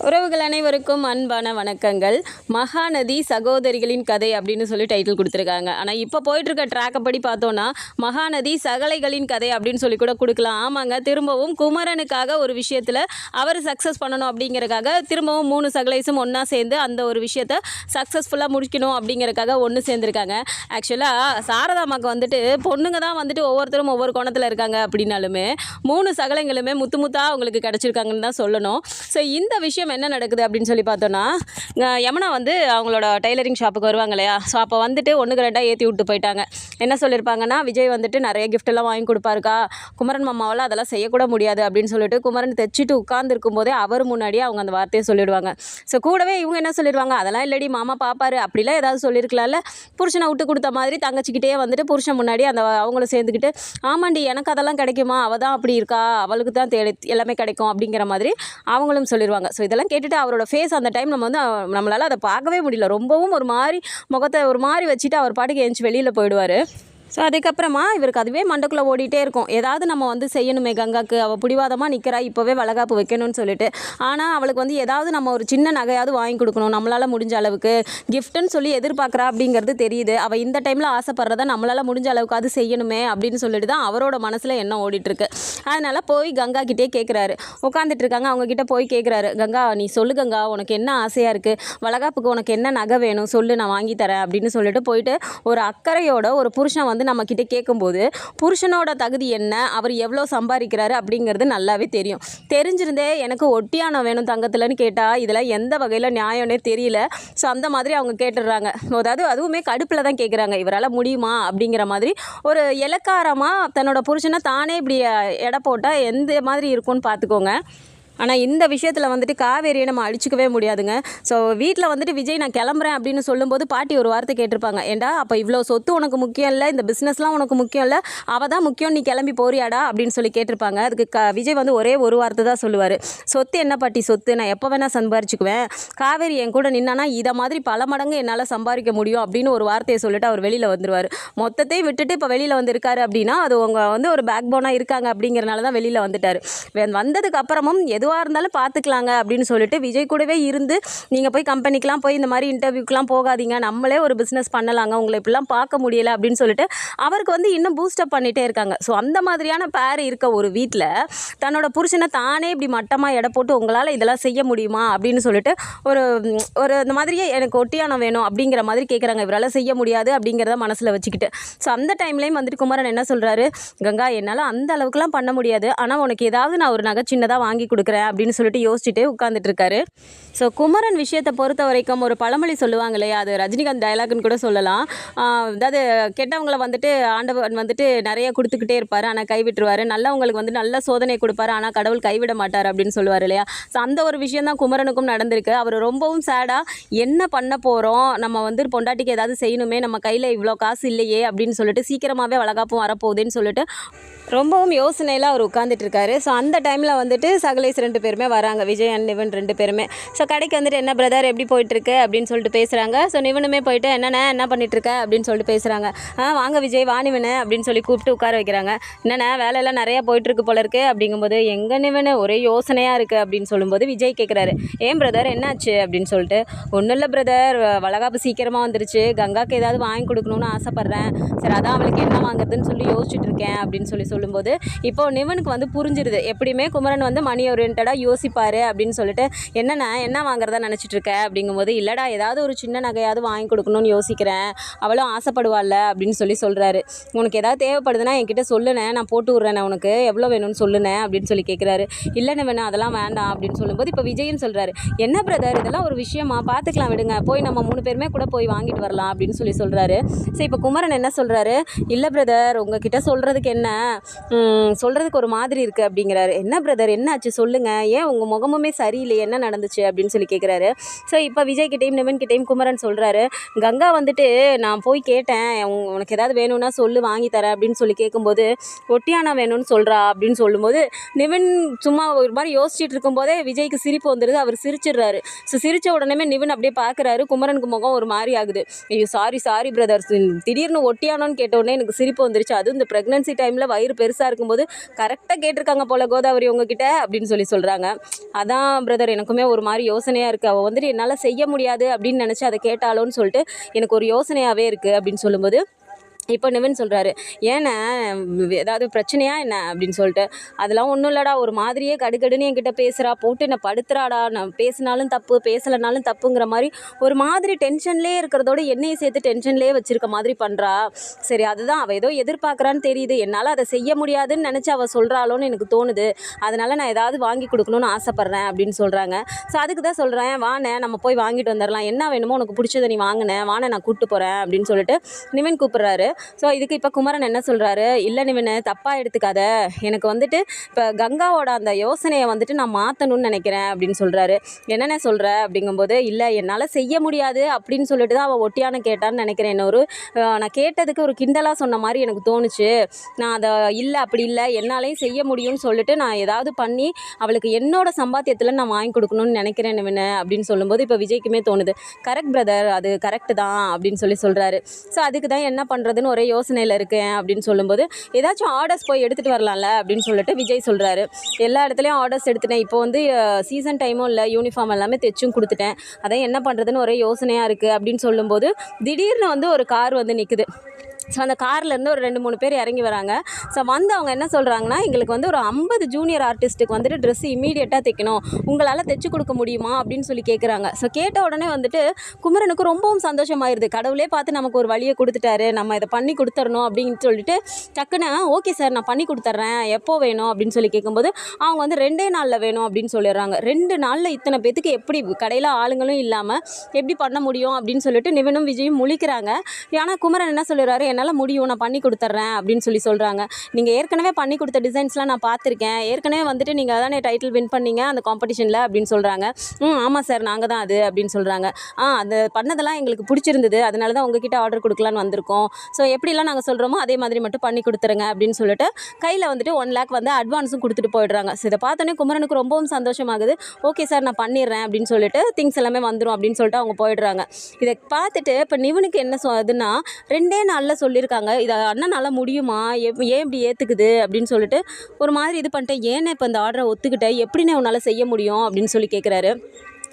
உறவுகள் அனைவருக்கும் அன்பான வணக்கங்கள். மகாநதி சகோதரிகளின் கதை அப்படின்னு சொல்லி டைட்டில் கொடுத்துருக்காங்க. ஆனால் இப்போ போயிட்டுருக்க ட்ராக்கை படி பார்த்தோன்னா மகாநதி சகலைகளின் கதை அப்படின்னு சொல்லி கூட கொடுக்கலாம். ஆமாங்க திரும்பவும் குமரனுக்காக ஒரு விஷயத்தில் அவர் சக்ஸஸ் பண்ணணும் அப்படிங்கிறக்காக திரும்பவும் மூணு சகலைஸும் ஒன்றா சேர்ந்து அந்த ஒரு விஷயத்த சக்ஸஸ்ஃபுல்லாக முடிக்கணும் அப்படிங்கிறக்காக ஒன்று சேர்ந்துருக்காங்க. ஆக்சுவலாக சாரதாமாக்கு வந்துட்டு பொண்ணுங்க தான் வந்துட்டு ஒவ்வொருத்தரும் ஒவ்வொரு கோணத்தில் இருக்காங்க அப்படின்னாலுமே மூணு சகலைங்களுமே முத்து முத்தாக அவங்களுக்கு கிடச்சிருக்காங்கன்னு தான் சொல்லணும். ஸோ இந்த விஷயம் என்ன நடக்குது அப்படின்னு சொல்லி பார்த்தோன்னா யமுனா வந்து அவங்களோட டைலரிங் ஷாப்புக்கு வருவாங்க இல்லையா? ஸோ அப்போ வந்துட்டு ஒன்றுக்கு ரெண்டாக ஏற்றி விட்டு போயிட்டாங்க. என்ன சொல்லியிருப்பாங்கன்னா விஜய் வந்துட்டு நிறைய gift எல்லாம் வாங்கி கொடுப்பாருக்கா. குமரன் மாமாவால் அதெல்லாம் செய்யக்கூட முடியாது அப்படின்னு சொல்லிட்டு குமரன் தைச்சிட்டு உட்காந்துருக்கும் போதே அவர் முன்னாடியே அவங்க அந்த வார்த்தையை சொல்லிடுவாங்க. ஸோ கூடவே இவங்க என்ன சொல்லிடுவாங்க? அதெல்லாம் இல்லடி மாமா பார்ப்பாரு அப்படிலாம் ஏதாவது சொல்லியிருக்கலாம்ல? புருஷனை விட்டு கொடுத்த மாதிரி தங்கச்சிக்கிட்டே வந்துட்டு புருஷன் முன்னாடி அந்த அவங்களும் சேர்ந்துக்கிட்டு ஆமாண்டி எனக்கு அதெல்லாம் கிடைக்குமா? அவள் தான் அப்படி இருக்கா. அவளுக்கு தான் தேடி எல்லாமே கிடைக்கும். அப்படிங்கிற மாதிரி அவங்களும் சொல்லிடுவாங்க. ஸோ இதெல்லாம் கேட்டுட்டு அவரோட ஃபேஸ் அந்த டைம் நம்ம வந்து நம்மளால் அதை பார்க்கவே முடியல. ரொம்பவும் ஒரு மாதிரி முகத்தை ஒரு மாதிரி வச்சுட்டு அவர் பாட்டுக்கு எழுந்துச்சு வெளியில் போயிடுவார். ஸோ அதுக்கப்புறமா இவருக்கு அதுவே மண்டக்குள்ளே ஓடிட்டே இருக்கும். ஏதாவது நம்ம வந்து செய்யணுமே கங்காக்கு. அவள் பிடிவாதமாக நிற்கிறா இப்போவே வளகாப்பு வைக்கணும்னு சொல்லிட்டு. ஆனால் அவளுக்கு வந்து ஏதாவது நம்ம ஒரு சின்ன நகையாவது வாங்கி கொடுக்கணும். நம்மளால் முடிஞ்ச அளவுக்கு கிஃப்ட்டுன்னு சொல்லி எதிர்பார்க்குறா அப்படிங்கிறது தெரியுது. அவள் இந்த டைமில் ஆசைப்படுறத நம்மளால் முடிஞ்ச அளவுக்கு அது செய்யணுமே அப்படின்னு சொல்லிட்டு தான் அவரோட மனசில் எண்ணம் ஓடிட்டுருக்கு. அதனால் போய் கங்கா கிட்டே கேட்குறாரு உட்காந்துட்டு இருக்காங்க. அவங்கக்கிட்ட போய் கேட்குறாரு கங்கா நீ சொல்லு கங்கா. உனக்கு என்ன ஆசையாக இருக்குது வளகாப்புக்கு உனக்கு என்ன நகை வேணும்? சொல்லு. நான் வாங்கி தரேன். அப்படின்னு சொல்லிட்டு போயிட்டு ஒரு அக்கறையோட ஒரு புருஷன் வந்து நம்ம கிட்ட கேட்கும்போது புருஷனோட தகுதி என்ன? அவர் எவ்வளோ சம்பாதிக்கிறாரு? அப்படிங்கிறது நல்லாவே தெரியும். தெரிஞ்சிருந்தே எனக்கு ஒட்டியானம் வேணும் தங்கத்தில்னு கேட்டால் இதெல்லாம் எந்த வகையில் நியாயம்னே தெரியல. ஸோ அந்த மாதிரி அவங்க கேட்டுடுறாங்க. அதாவது அதுவுமே கடுப்பில் தான் கேட்குறாங்க இவரால் முடியுமா? அப்படிங்கிற மாதிரி ஒரு இலக்காரமாக தன்னோட புருஷனை தானே இப்படி எடை போட்டால் எந்த மாதிரி இருக்கும்னு பார்த்துக்கோங்க ஆனால் இந்த விஷயத்தில் வந்துட்டு காவேரியை நம்ம அழிச்சிக்கவே முடியாதுங்க. ஸோ வீட்டில் வந்துட்டு விஜய் நான் கிளம்புறேன் அப்படின்னு சொல்லும்போது பாட்டி ஒரு வார்த்தை கேட்டிருப்பாங்க. ஏண்டா அப்போ இவ்வளோ சொத்து உனக்கு முக்கியம் இல்லை இந்த பிஸ்னஸ்லாம் உனக்கு முக்கியம் இல்லை அவள் தான் முக்கியம் நீ கிளம்பி போறியாடா? அப்படின்னு சொல்லி கேட்டிருப்பாங்க. அதுக்கு க விஜய் வந்து ஒரே ஒரு வார்த்தை தான் சொல்லுவார். சொத்து என்ன பாட்டி சொத்து? நான் எப்போ வேணால் சம்பாரிச்சுக்குவேன். காவேரி என் கூட நின்னானா இதை மாதிரி பல மடங்கு என்னால் சம்பாதிக்க முடியும் அப்படின்னு ஒரு வார்த்தையை சொல்லிட்டு அவர் வெளியில் வந்துருவார். மொத்தத்தையும் விட்டுட்டு இப்போ வெளியில் வந்திருக்காரு அப்படின்னா அது அவங்க வந்து ஒரு பேக் போனாக இருக்காங்க அப்படிங்கிறனால தான் வெளியில் வந்துட்டார். வந்ததுக்கு அப்புறமும் எதுவாக இருந்தாலும் பார்த்துக்கலாங்க அப்படின்னு சொல்லிட்டு விஜய் கூடவே இருந்து நீங்கள் போய் கம்பெனிக்கெலாம் போய் இந்த மாதிரி இன்டர்வியூக்கெலாம் போகாதீங்க. நம்மளே ஒரு பிஸ்னஸ் பண்ணலாங்க. உங்களை இப்படிலாம் பார்க்க முடியல அப்படின்னு சொல்லிட்டு அவருக்கு வந்து இன்னும் பூஸ்டப் பண்ணிகிட்டே இருக்காங்க. ஸோ அந்த மாதிரியான பேர் இருக்க ஒரு வீட்டில் தன்னோட புருஷனை தானே இப்படி மட்டமாக எடை போட்டு உங்களால் இதெல்லாம் செய்ய முடியுமா அப்படின்னு சொல்லிட்டு ஒரு ஒரு இந்த மாதிரியே எனக்கு ஒட்டியானம் வேணும் அப்படிங்கிற மாதிரி கேட்குறாங்க இவரால் செய்ய முடியாது அப்படிங்கிறத மனசில் வச்சுக்கிட்டு. ஸோ அந்த டைம்லேயும் வந்துட்டு குமரன் என்ன சொல்கிறாரு கங்கா என்னால் அந்த அளவுக்குலாம் பண்ண முடியாது. ஆனால் உனக்கு ஏதாவது நான் ஒரு நகை சின்னதாக வாங்கி கொடுக்குறேன். அப்படின்னு சொல்லிட்டு யோசிச்சுட்டு உட்காந்துட்டு இருக்காரு ஸோ குமரன் விஷயத்தை பொறுத்த வரைக்கும் ஒரு பழமொழி சொல்லுவாங்க இல்லையா? அது ரஜினிகாந்த் டயலாக்னு கூட சொல்லலாம். அதாவது கெட்டவங்களை வந்துட்டு ஆண்டவன் வந்துட்டு நிறைய கொடுத்துக்கிட்டே இருப்பார் ஆனால் கைவிட்டுருவார். நல்லவங்களுக்கு வந்து நல்ல சோதனை கொடுப்பாரு ஆனால் கடவுள் கைவிட மாட்டார் அப்படின்னு சொல்லுவார் இல்லையா? ஸோ அந்த ஒரு விஷயம் தான் குமரனுக்கும் நடந்திருக்கு. அவர் ரொம்பவும் சேடாக என்ன பண்ண போகிறோம் நம்ம வந்து பொண்டாட்டிக்கு ஏதாவது செய்யணுமே? நம்ம கையில் இவ்வளோ காசு இல்லையே? அப்படின்னு சொல்லிட்டு சீக்கிரமாகவே வளகாப்பும் வரப்போகுதுன்னு சொல்லிட்டு ரொம்பவும் யோசனையில் அவர் உட்காந்துட்டு இருக்காரு ஸோ அந்த டைமில் வந்துட்டு ரெண்டு பேருமே வராங்க. விஜய் அண்ட் நிவன் ரெண்டு பேருமே. ஸோ கடைக்கு வந்துட்டு என்ன பிரதர் எப்படி போயிட்டுருக்கு? அப்படின்னு சொல்லிட்டு பேசுகிறாங்க ஸோ நிவனுமே போயிட்டு என்னண்ணே என்ன பண்ணிட்டுருக்க? அப்படின்னு சொல்லிட்டு பேசுகிறாங்க ஆ வாங்க விஜய் வா நிவனு அப்படின்னு சொல்லி கூப்பிட்டு உட்கார வைக்கிறாங்க. என்னண்ணே வேலையெல்லாம் நிறையா போயிட்டுருக்கு போல இருக்கு. அப்படிங்கும்போது எங்கே நிவனு? ஒரே யோசனையாக இருக்குது அப்படின்னு சொல்லும்போது விஜய் கேட்குறாரு ஏன் பிரதர் என்னாச்சு? அப்படின்னு சொல்லிட்டு ஒன்றும் இல்லை பிரதர் வளகாப்பு சீக்கிரமாக வந்துருச்சு. கங்காக்கு ஏதாவது வாங்கி கொடுக்கணும்னு ஆசைப்பட்றேன். சரி அதான் அவளுக்கு என்ன வாங்குறதுன்னு சொல்லி யோசிச்சுட்டு இருக்கேன். அப்படின்னு சொல்லி சொல்லும்போது இப்போ நிவனுக்கு வந்து புரிஞ்சிருது. எப்படியுமே குமரன் வந்து மணி ஓரியன்டாக யோசிப்பார் அப்படின்னு சொல்லிட்டு என்னண்ணா என்ன வாங்குறதா நினச்சிட்டு இருக்க அப்படிங்கும்போது இல்லைடா ஏதாவது ஒரு சின்ன நகையாவது வாங்கி கொடுக்கணும்னு யோசிக்கிறேன். அவளும் ஆசைப்படுவாள்ல அப்படின்னு சொல்லி சொல்கிறாரு உனக்கு ஏதாவது தேவைப்படுதுன்னா என்கிட்ட சொல்லுனே நான் போட்டு விட்றேன் உனக்கு. எவ்வளோ வேணும்னு சொல்லுனே அப்படின்னு சொல்லி கேட்குறாரு இல்லைன்னு வேணும் அதெல்லாம் வேண்டாம் அப்படின்னு சொல்லும்போது இப்போ விஜயும் சொல்கிறாரு என்ன பிரதர் இதெல்லாம் ஒரு விஷயமா? பார்த்துக்கலாம் விடுங்க. போய் நம்ம மூணு பேருமே கூட போய் வாங்கிட்டு வரலாம் அப்படின்னு சொல்லி சொல்கிறாரு சரி இப்போ குமரன் என்ன சொல்கிறாரு இல்லை பிரதர் உங்ககிட்ட சொல்கிறதுக்கு என்ன? சொல்கிறதுக்கு ஒரு மாதிரி இருக்குது அப்படிங்கிறாரு. என்ன பிரதர் என்னாச்சு? சொல்லுங்கள் ஏன் உங்கள் முகமுமே சரியில்லை என்ன நடந்துச்சு அப்படின்னு சொல்லி கேட்குறாரு ஸோ இப்போ விஜய் கிட்டேயும் நிவன் கிட்டேயும் குமரன் சொல்கிறாரு கங்கா வந்துட்டு நான் போய் கேட்டேன் உனக்கு ஏதாவது வேணும்னா சொல்லு வாங்கி தரேன் அப்படின்னு சொல்லி கேட்கும்போது ஒட்டியானா வேணும்னு சொல்கிறா அப்படின்னு சொல்லும்போது நிவன் சும்மா ஒரு மாதிரி யோசிச்சுட்டு இருக்கும்போதே விஜய்க்கு சிரிப்பு வந்துடுது அவர் சிரிச்சிடுறாரு. ஸோ சிரிச்ச உடனே நிவன் அப்படியே பார்க்குறாரு குமரனுக்கு முகம் ஒரு மாதிரி ஆகுது. ஐயோ சாரி சாரி பிரதர் திடீர்னு ஒட்டியானோன்னு கேட்டோடனே எனக்கு சிரிப்பு வந்துருச்சு. அதுவும் இந்த ப்ரெக்னன்சி டைமில் வயிறு பெருசாக இருக்கும்போது கரெக்டாக கேட்டிருக்காங்க போல கோதாவரி உங்ககிட்ட அப்படின்னு சொல்லி சொல்கிறாங்க அதான் பிரதர் எனக்குமே ஒரு மாதிரி யோசனையாக இருக்குது அவள் வந்துட்டு என்னால் செய்ய முடியாது அப்படின்னு நினச்சி அதை கேட்டாலோன்னு சொல்லிட்டு எனக்கு ஒரு யோசனையாகவே இருக்குது அப்படின்னு சொல்லும்போது இப்போ நிவன் சொல்கிறாரு ஏன்னா ஏதாவது பிரச்சனையா என்ன? அப்படின்னு சொல்லிட்டு அதெல்லாம் ஒன்றும் இல்லைடா ஒரு மாதிரியே கடுகடுன்னு என்கிட்ட பேசுகிறா போட்டு என்னை படுத்துறாடா நான் பேசினாலும் தப்பு பேசலைனாலும் தப்புங்கிற மாதிரி ஒரு மாதிரி டென்ஷன்லேயே இருக்கிறதோட என்னையை சேர்த்து டென்ஷன்லேயே வச்சுருக்க மாதிரி பண்ணுறா சரி அதுதான் அவள் ஏதோ எதிர்பார்க்குறான்னு தெரியுது. என்னால் அதை செய்ய முடியாதுன்னு நினச்சி அவள் சொல்கிறாளோன்னு எனக்கு தோணுது. அதனால் நான் ஏதாவது வாங்கி கொடுக்கணும்னு ஆசைப்பட்றேன் அப்படின்னு சொல்கிறாங்க ஸோ அதுக்கு தான் சொல்கிறேன் வானே நம்ம போய் வாங்கிட்டு வந்துடலாம் என்ன வேணுமோ உனக்கு பிடிச்சதை நீ வாங்கினேன் வாண்ணே நான் கூப்பிட்டு போகிறேன் அப்படின்னு சொல்லிட்டு நிவன் கூப்பிட்றாரு. ஸோ இதுக்கு இப்போ குமரன் என்ன சொல்கிறாரு இல்லை நிவின் தப்பாக எடுத்துக்காத. எனக்கு வந்துட்டு இப்போ கங்காவோட அந்த யோசனையை வந்துட்டு நான் மாற்றணும்னு நினைக்கிறேன் அப்படின்னு சொல்கிறாரு என்னென்ன சொல்கிற அப்படிங்கும்போது இல்லை என்னால் செய்ய முடியாது அப்படின்னு சொல்லிட்டு தான் அவள் ஒட்டியான கேட்டான்னு நினைக்கிறேன் இன்னொரு. நான் கேட்டதுக்கு ஒரு கிண்டலாக சொன்ன மாதிரி எனக்கு தோணுச்சு. நான் அதை இல்லை அப்படி இல்லை. என்னாலையும் செய்ய முடியும்னு சொல்லிட்டு நான் ஏதாவது பண்ணி அவளுக்கு என்னோட சம்பாத்தியத்தில் நான் வாங்கி கொடுக்கணும்னு நினைக்கிறேன் நிவின் அப்படின்னு சொல்லும்போது இப்போ விஜய்க்குமே தோணுது. கரெக்ட் பிரதர் அது கரெக்டு தான் அப்படின்னு சொல்லி சொல்கிறாரு ஸோ அதுக்கு தான் என்ன பண்ணுறது பண்ணுறதுன்னு ஒரே யோசனையில் இருக்கேன் அப்படின்னு சொல்லும்போது ஏதாச்சும் ஆர்டர்ஸ் போய் எடுத்துகிட்டு வரலாம்ல அப்படின்னு சொல்லிட்டு விஜய் சொல்கிறாரு எல்லா இடத்துலையும் ஆர்டர்ஸ் எடுத்துட்டேன். இப்போ வந்து சீசன் டைமும் இல்லை யூனிஃபார்ம் எல்லாமே தைச்சும் கொடுத்துட்டேன். அதான் என்ன பண்ணுறதுன்னு ஒரே யோசனையாக இருக்குது அப்படின்னு சொல்லும்போது திடீர்னு வந்து ஒரு கார் வந்து நிற்குது ஸோ அந்த கார்லேருந்து ஒரு ரெண்டு மூணு பேர் இறங்கி வராங்க. ஸோ வந்து அவங்க என்ன சொல்கிறாங்கன்னா எங்களுக்கு வந்து ஒரு ஐம்பது ஜூனியர் ஆர்டிஸ்ட்டுக்கு வந்துட்டு ட்ரெஸ் இமீடியட்டாக தைக்கணும். உங்களால் தைச்சு கொடுக்க முடியுமா? அப்படின்னு சொல்லி கேட்குறாங்க ஸோ கேட்ட உடனே வந்துட்டு குமரனுக்கு ரொம்பவும் சந்தோஷமாயிருது. கடவுளே பார்த்து நமக்கு ஒரு வழியை கொடுத்துட்டாரு. நம்ம இதை பண்ணி கொடுத்துடணும் அப்படின்னு சொல்லிட்டு டக்குன்னு ஓகே சார் நான் பண்ணி கொடுத்துட்றேன். எப்போ வேணும்? அப்படின்னு சொல்லி கேட்கும்போது அவங்க வந்து ரெண்டே நாளில் வேணும். அப்படின்னு சொல்லிடுறாங்க. ரெண்டு நாளில் இத்தனை பேத்துக்கு எப்படி கடையில் ஆளுங்களும் இல்லாமல் எப்படி பண்ண முடியும்? அப்படின்னு சொல்லிட்டு நிவனும் விஜயும் முழிக்கிறாங்க. ஆனால் குமரன் என்ன சொல்லிடுறாரு என்னால் முடியும் நான் பண்ணி கொடுத்துட்றேன் அப்படின்னு சொல்லி சொல்கிறாங்க நீங்கள் ஏற்கனவே பண்ணி கொடுத்த டிசைன்ஸ்லாம் நான் பார்த்துருக்கேன். ஏற்கனவே வந்துட்டு நீங்கள் அதானே டைட்டில் வின் பண்ணீங்க அந்த காம்படிஷனில் அப்படின்னு சொல்கிறாங்க ம் ஆமாம் சார் நாங்கள் தான் அது அப்படின்னு சொல்கிறாங்க ஆ அது பண்ணதெல்லாம் எங்களுக்கு பிடிச்சிருந்தது. அதனால தான் உங்ககிட்ட ஆர்டர் கொடுக்கலான்னு வந்திருக்கோம். ஸோ எப்படிலாம் நாங்கள் சொல்கிறோமோ அதே மாதிரி மட்டும் பண்ணி கொடுத்துருங்க அப்படின்னு சொல்லிட்டு கையில் வந்துட்டு ஒன் லேக் வந்து அட்வான்ஸும் கொடுத்துட்டு போயிடுறாங்க. ஸோ இதை பார்த்தோன்னே குமரனுக்கு ரொம்பவும் சந்தோஷமாகுது. ஓகே சார் நான் பண்ணிடுறேன் அப்படின்னு சொல்லிட்டு திங்ஸ் எல்லாமே வந்துடும் அப்படின்னு சொல்லிட்டு அவங்க போயிடுறாங்க. இதை பார்த்துட்டு இப்போ நிவனுக்கு என்ன சொ இதுன்னா ரெண்டே நாளில் சொல்லியிருக்காங்க. இதை அண்ணனால் முடியுமா? எப் ஏன் இப்படி ஏற்றுக்குது அப்படின்னு சொல்லிட்டு ஒரு மாதிரி இது பண்ணிட்டேன். ஏன்னு இப்போ இந்த ஆர்டரை ஒத்துக்கிட்டேன் எப்படின்னு உன்னால் செய்ய முடியும்? அப்படின்னு சொல்லி கேட்குறாரு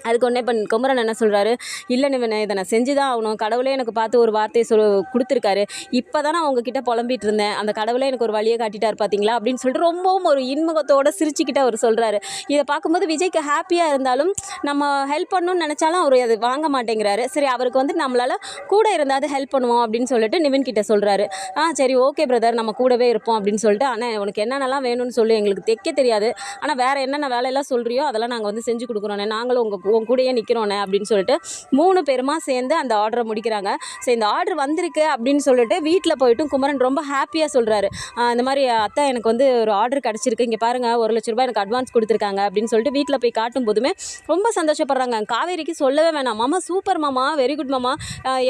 அதுக்கு உடனே இப்போ குமரன் என்ன சொல்கிறாரு இல்லை நிவனே இதை நான் செஞ்சு தான் ஆகணும். கடவுளே எனக்கு பார்த்து ஒரு வார்த்தையை சொல் கொடுத்துருக்காரு. இப்போ தான் நான் உங்ககிட்ட புலம்பிட்டு இருந்தேன். அந்த கடவுளே எனக்கு ஒரு வழியை காட்டிட்டார் பார்த்தீங்களா அப்படின்னு சொல்லிட்டு ரொம்பவும் ஒரு இன்முகத்தோடு சிரிச்சுக்கிட்டு அவர் சொல்கிறாரு இதை பார்க்கும்போது விஜய்க்கு ஹாப்பியாக இருந்தாலும் நம்ம ஹெல்ப் பண்ணணும்னு நினச்சாலும் அவர் அது வாங்க மாட்டேங்கிறாரு. சரி அவருக்கு வந்து நம்மளால் கூட இருந்தால் ஹெல்ப் பண்ணுவோம் அப்படின்னு சொல்லிட்டு நிவின் கிட்ட சொல்கிறாரு ஆ சரி ஓகே பிரதர் நம்ம கூடவே இருப்போம் அப்படின்னு சொல்லிட்டு ஆனால் உனக்கு என்னென்னலாம் வேணும்னு சொல்லி. எங்களுக்கு தைக்க தெரியாது. ஆனால் வேறு என்னென்ன வேலையெல்லாம் சொல்கிறியோ அதெல்லாம் நாங்கள் வந்து செஞ்சு கொடுக்குறோண்ணே நாங்களும் உங்கள் உன் கூடயே நிற்கிறோண்ணே அப்படின்னு சொல்லிட்டு மூணு பேருமா சேர்ந்து அந்த ஆர்டரை முடிக்கிறாங்க. ஸோ இந்த ஆர்டர் வந்திருக்கு அப்படின்னு சொல்லிட்டு வீட்டில் போயிட்டும் குமரன் ரொம்ப ஹாப்பியாக சொல்கிறாரு இந்த மாதிரி அத்தை எனக்கு வந்து ஒரு ஆர்டர் கிடச்சிருக்கு. இங்கே பாருங்கள் ஒரு லட்ச ரூபாய் எனக்கு அட்வான்ஸ் கொடுத்துருக்காங்க. அப்படின்னு சொல்லிட்டு வீட்டில் போய் காட்டும் போதுமே ரொம்ப சந்தோஷப்படுறாங்க. காவேரிக்கு சொல்லவே வேணாம். மாமா சூப்பர் மாமா வெரி குட் மாமா.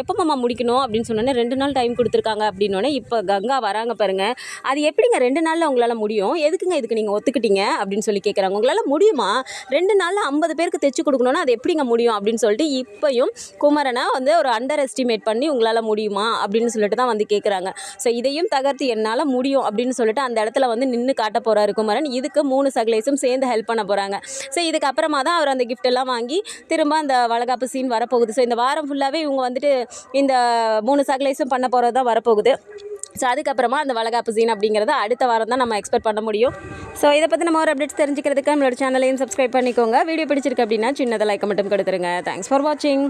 எப்போ மாமா முடிக்கணும்? அப்படின்னு சொன்னோன்னே ரெண்டு நாள் டைம் கொடுத்துருக்காங்க அப்படின்னோடனே இப்போ கங்கா வராங்க பாருங்கள் அது எப்படிங்க ரெண்டு நாளில் உங்களால் முடியும்? எதுக்குங்க இதுக்கு நீங்கள் ஒத்துக்கிட்டீங்க? அப்படின்னு சொல்லி கேட்குறாங்க உங்களால் முடியுமா? ரெண்டு நாளில் ஐம்பது பேருக்கு தைச்சு பண்ணோன்னா அது எப்படிங்க முடியும் அப்படின்னு சொல்லிட்டு இப்போயும் குமரனை வந்து ஒரு அண்டர் எஸ்டிமேட் பண்ணி உங்களால் முடியுமா அப்படின்னு சொல்லிட்டு தான் வந்து கேட்குறாங்க ஸோ இதையும் தகர்த்து என்னால் முடியும் அப்படின்னு சொல்லிட்டு அந்த இடத்துல வந்து நின்று காட்ட போகிறாரு குமரன். இதுக்கு மூணு சகலேஸும் சேர்ந்து ஹெல்ப் பண்ண போகிறாங்க ஸோ இதுக்கப்புறமா தான் அவர் அந்த கிஃப்ட் எல்லாம் வாங்கி திரும்ப அந்த வளகாப்பு சீன் வரப்போகுது. ஸோ இந்த வாரம் ஃபுல்லாகவே இவங்க வந்துட்டு இந்த மூணு சகலேஸும் பண்ண போகிறது தான் வரப்போகுது. ஸோ அதுக்கப்புறமா அந்த வளகாப்பு சீன் அப்படிங்கிறத அடுத்த வாரம் தான் நம்ம எக்ஸ்பெக்ட் பண்ண முடியும். ஸோ இதை பற்றி நம்ம ஒரு அப்டேட்ஸ் தெரிஞ்சுக்கிறதுக்கு நம்மளோட சேனலையும் சப்ஸ்கிரைப் பண்ணிக்கோங்க. வீடியோ பிடிச்சிருக்கு அப்படின்னா சின்னதாக லைக் மட்டும் கொடுத்துருங்க. தேங்க்ஸ் ஃபார் வாட்சிங்